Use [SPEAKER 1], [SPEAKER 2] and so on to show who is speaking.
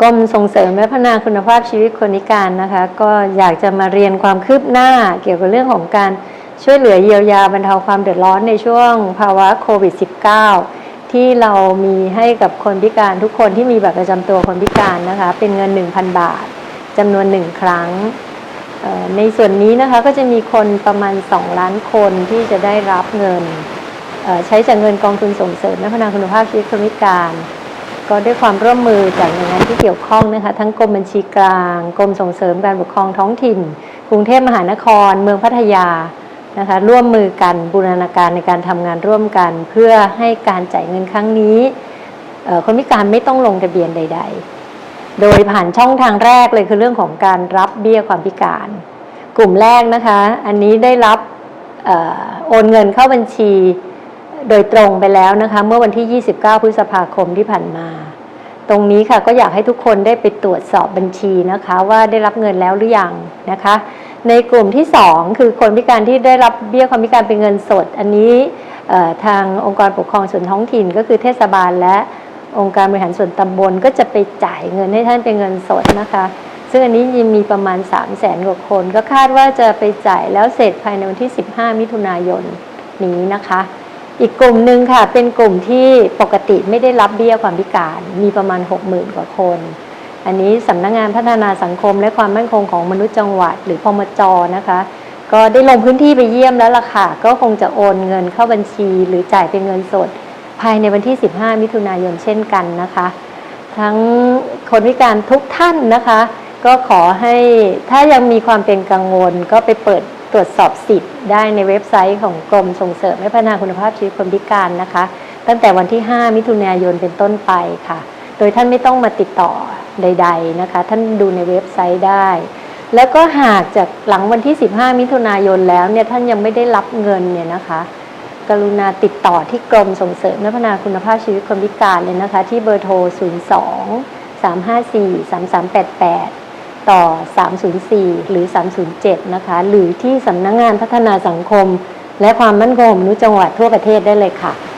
[SPEAKER 1] กรมส่งเสริมและพัฒนาคุณภาพชีวิตคนพิการนะคะ ก็อยากจะมาเรียนความคืบหน้าเกี่ยวกับเรื่องของการช่วยเหลือเยียวยาบรรเทาความเดือดร้อนในช่วงภาวะโควิด -19 ที่เรามีให้กับคนพิการทุกคนที่มีบัตรประจำตัวคนพิการนะคะ เป็นเงิน 1,000 บาทจำนวนหนึ่งครั้ง ในส่วนนี้นะคะก็จะมีคนประมาณ 2 ล้านคนที่จะได้รับเงิน ใช้จากเงินกองทุนส่งเสริมและพัฒนาคุณภาพชีวิตคนพิการ ก็ด้วยความร่วมมือจากหน่วยงานที่เกี่ยวข้องนะคะ ทั้งกรมบัญชีกลาง กรมส่งเสริมการปกครองท้องถิ่น กรุงเทพมหานคร เมืองพัทยานะคะ ร่วมมือกันบูรณาการในการทำงานร่วมกัน เพื่อให้การจ่ายเงินครั้งนี้คนพิการไม่ต้องลงทะเบียนใด ๆ โดยผ่านช่องทางแรกเลยคือเรื่องของการรับเบี้ยความพิการ กลุ่มแรกนะคะ อันนี้ได้รับออโอนเงินเข้าบัญชี โดยตรงไปแล้วนะคะ เมื่อวันที่ 29 พฤษภาคมที่ผ่านมา ตรงนี้ค่ะก็อยากให้ทุกคนได้ไปตรวจสอบบัญชีนะคะ ว่าได้รับเงินแล้วหรือยังนะคะ ในกลุ่มที่ 2 คือคนพิการที่ได้รับเบี้ยความพิการเป็นเงินสด อันนี้ทางองค์กรปกครองส่วนท้องถิ่น ก็คือเทศบาลและองค์การบริหารส่วนตำบลก็จะไปจ่ายเงินให้ท่านเป็นเงินสดนะคะ ซึ่งอันนี้ยังมีประมาณ 3 0 0แสนกว่าคน ก็คาดว่าจะไปจ่ายแล้วเสร็จภายในวันที่ 15 มิถุนายนนี้นะคะ อีกกลุ่มหนึ่งค่ะ เป็นกลุ่มที่ปกติไม่ได้รับเบี้ยความพิการ มีประมาณ 60,000 กว่าคน อันนี้สำนักงงานพัฒนาสังคมและความมั่นคงของมนุษย์จังหวัด หรือพมจนะคะ ก็ได้ลงพื้นที่ไปเยี่ยมแล้วล่ะค่ะ ก็คงจะโอนเงินเข้าบัญชี หรือจ่ายเป็นเงินสด ภายในวันที่ 15 มิถุนายนเช่นกันนะคะ ทั้งคนพิการทุกท่านนะคะ ก็ขอให้ถ้ายังมีความเป็นกังวลก็ไปเปิด ตรวจสอบสิทธิ์ได้ในเว็บไซต์ของกรมส่งเสริมและพัฒนาคุณภาพชีวิตคนพิการนะคะ ตั้งแต่วันที่ 5 มิถุนายนเป็นต้นไปค่ะ โดยท่านไม่ต้องมาติดต่อใด ๆนะคะ ท่านดูในเว็บไซต์ได้ แล้วก็หากจากหลังวันที่ 15 มิถุนายนแล้วเนี่ยท่านยังไม่ได้รับเงินเนี่ยนะคะ กรุณาติดต่อที่กรมส่งเสริมและพัฒนาคุณภาพชีวิตคนพิการเลยนะคะ ที่เบอร์โทร 02 354 3388 ต่อ 304 หรือ 307 นะคะ หรือที่สำนักงงานพัฒนาสังคม และความมั่นคงของมนุษย์จังหวัดทั่วประเทศได้เลยค่ะ